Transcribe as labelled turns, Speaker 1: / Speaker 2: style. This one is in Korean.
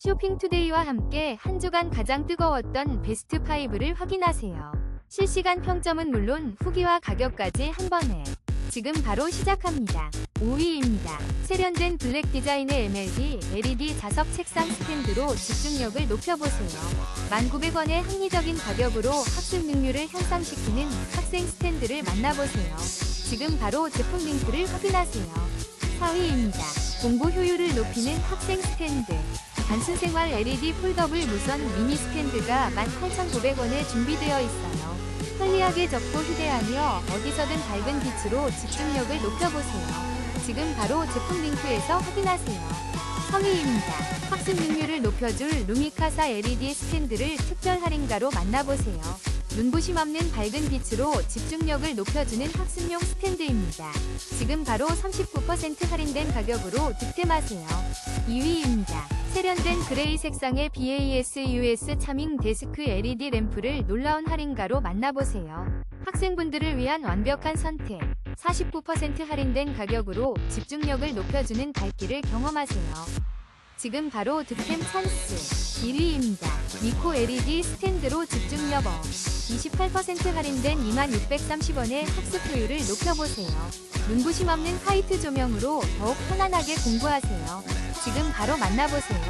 Speaker 1: 쇼핑투데이와 함께 한 주간 가장 뜨거웠던 베스트 5를 확인하세요. 실시간 평점은 물론 후기와 가격까지 한 번에. 지금 바로 시작합니다. 5위입니다. 세련된 블랙 디자인의 MLD LED 자석 책상 스탠드로 집중력을 높여보세요. 1,900원의 합리적인 가격으로 학습 능률을 향상시키는 학생 스탠드를 만나보세요. 지금 바로 제품 링크를 확인하세요. 4위입니다. 공부 효율을 높이는 학생 스탠드. 단순 생활 LED 폴더블 무선 미니 스탠드가 18,900원에 준비되어 있어요. 편리하게 접고 휴대하며 어디서든 밝은 빛으로 집중력을 높여보세요. 지금 바로 제품 링크에서 확인하세요. 3위입니다. 학습 능률을 높여줄 루미카사 LED 스탠드를 특별 할인가로 만나보세요. 눈부심 없는 밝은 빛으로 집중력을 높여주는 학습용 스탠드입니다. 지금 바로 39% 할인된 가격으로 득템하세요. 2위입니다. 세련된 그레이 색상의 BAS-US 차밍 데스크 LED 램프를 놀라운 할인가로 만나보세요. 학생분들을 위한 완벽한 선택. 49% 할인된 가격으로 집중력을 높여주는 밝기를 경험하세요. 지금 바로 득템 찬스 1위입니다. 미코 LED 스탠드로 집중력 업 28% 할인된 2630원의 학습 효율을 높여보세요. 눈부심 없는 화이트 조명으로 더욱 편안하게 공부하세요. 지금 바로 만나보세요.